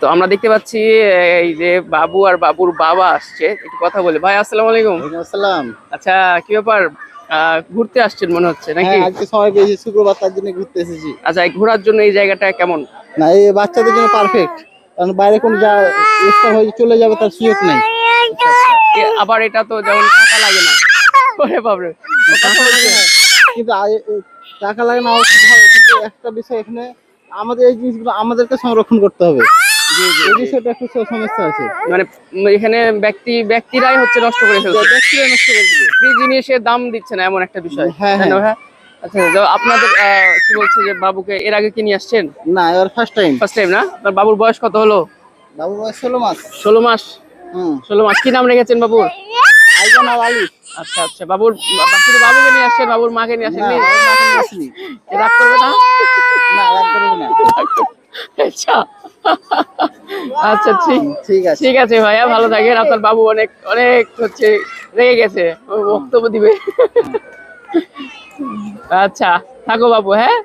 তো আমরা দেখতে পাচ্ছি এই যে বাবু আর বাবুর বাবা আসছে। একটু কথা বলে। ভাই আসসালামু আলাইকুম। আসসালাম। আচ্ছা কি ব্যাপার? ঘুরতে আসছেন মনে হচ্ছে নাকি? হ্যাঁ আজকে সময় পেয়েছি। শুক্রবার তার জন্য ঘুরতে এসেছি। আচ্ছা এই ঘোরার জন্য এই জায়গাটা কেমন? না এই বাচ্চাদের জন্য পারফেক্ট কারণ বাইরে কোনো যা এক্সট্রা হয়ে চলে যাবে তার সুযোগ নেই। আবার এটা তো যেমন টাকা লাগে না। ওরে বাবরে টাকা কিন্তু টাকা লাগে না কিন্তু একটা বিষয় এখানে আমাদের এই জিনিসগুলো আমাদেরকে সংরক্ষণ করতে হবে। এই বিষয়টা একটু সমস্যা আছে। মানে এখানে ব্যক্তি ব্যক্তিরাই হচ্ছে নষ্ট করে ফেলছে। ব্যক্তিরা নষ্ট করে ফ্রি জিনিসের দাম দিচ্ছে না এমন একটা বিষয়। হ্যাঁ, হ্যাঁ। আচ্ছা আপনাদের কি বলছে যে বাবুকে এর আগে কি নিয়ে আসছেন? না এবার ফার্স্ট টাইম ফার্স্ট টাইম না? আপনার বাবুর বয়স কত হলো? বাবু বয়স ষোলো মাস। ষোলো মাস। হুম। ষোলো মাস। কি নাম রেখেছেন বাবুর? আইজন আর আলী। আচ্ছা আচ্ছা। বাবুর বাবুকে নিয়ে আসছেন? বাবুর মাকে নিয়ে আসিনি। রাগ করবে না না রাগ করবে না আচ্ছা আচ্ছা ঠিক ঠিক আছে। ঠিক আছে ভাইয়া ভালো থাকেন। আপনার বাবু অনেক অনেক হচ্ছে রেগে গেছে। বক্তব্য দিবে। আচ্ছা থাকো বাবু হ্যাঁ?